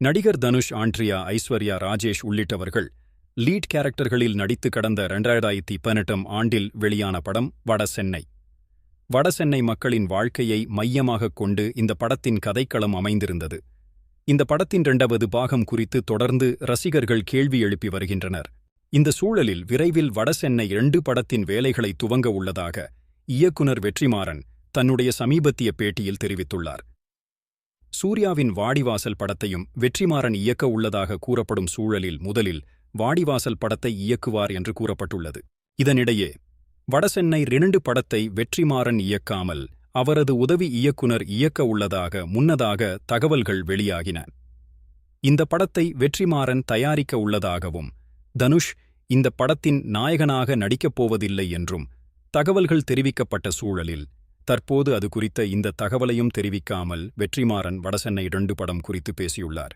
நடிகர் தனுஷ் ஆண்ட்ரியா ஐஸ்வர்யா ராஜேஷ் உள்ளிட்டவர்கள் லீட் கேரக்டர்களில் நடித்து கடந்த இரண்டாயிரத்தி பதினெட்டாம் ஆண்டில் வெளியான படம் வடசென்னை வடசென்னை மக்களின் வாழ்க்கையை மையமாகக் கொண்டு இந்த படத்தின் கதைக்களம் அமைந்திருந்தது. இந்த படத்தின் இரண்டாவது பாகம் குறித்து தொடர்ந்து ரசிகர்கள் கேள்வி எழுப்பி வருகின்றனர். இந்த சூழலில் விரைவில் வடசென்னை இரண்டு படத்தின் வேலைகளை துவங்க உள்ளதாக இயக்குனர் வெற்றிமாறன் தன்னுடைய சமீபத்திய பேட்டியில் தெரிவித்துள்ளார். சூர்யாவின் வாடிவாசல் படத்தையும் வெற்றிமாறன் இயக்க உள்ளதாக கூறப்படும் சூழலில் முதலில் வாடிவாசல் படத்தை இயக்குவார் என்று கூறப்பட்டுள்ளது. இதனிடையே வடசென்னை இரண்டு படத்தை வெற்றிமாறன் இயக்காமல் அவரது உதவி இயக்குனர் இயக்க உள்ளதாக முன்னதாக தகவல்கள் வெளியாகின. இந்த படத்தை வெற்றிமாறன் தயாரிக்க உள்ளதாகவும் தனுஷ் இந்த படத்தின் நாயகனாக நடிக்கப் போவதில்லை என்றும் தகவல்கள் தெரிவிக்கப்பட்ட சூழலில் தற்போது அது குறித்த இந்த தகவலையும் தெரிவிக்காமல் வெற்றிமாறன் வடசென்னை இரண்டு படம் குறித்து பேசியுள்ளார்.